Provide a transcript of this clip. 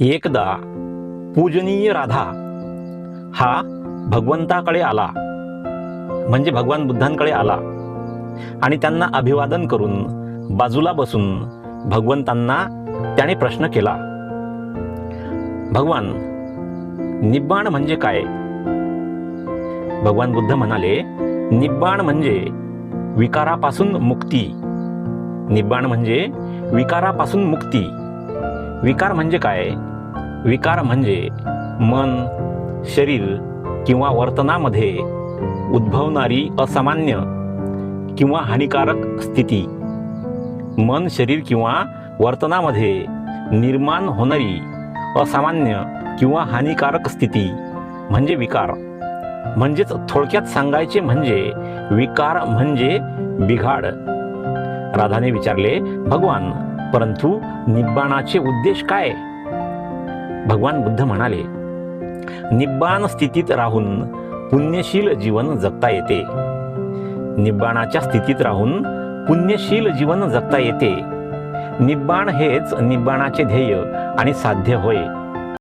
एकदा पूजनीय राधा हा भगवंताकडे आला म्हणजे भगवान बुद्धांकडे आला आणि त्यांना अभिवादन करून बाजूला बसून भगवंतांना त्याने प्रश्न केला भगवान निब्बाण म्हणजे काय? भगवान बुद्ध म्हणाले निब्बाण म्हणजे विकारापासून मुक्ती. निब्बाण म्हणजे विकारापासून मुक्ती. विकार म्हणजे काय? विकार म्हणजे मन शरीर किंवा वर्तनामध्ये उद्भवणारी असामान्य किंवा हानिकारक स्थिती. मन शरीर किंवा वर्तनामध्ये निर्माण होणारी असामान्य किंवा हानिकारक स्थिती म्हणजे विकार. म्हणजेच थोडक्यात सांगायचे म्हणजे विकार म्हणजे बिघाड. राधाने विचारले भगवान परंतु निब्बाणाचे उद्देश काय? भगवान बुद्ध म्हणाले निब्बाण स्थितीत राहून पुण्यशील जीवन जगता येते. निब्बाणाच्या स्थितीत राहून पुण्यशील जीवन जगता येते. निब्बाण हेच निब्बाणाचे ध्येय आणि साध्य होय.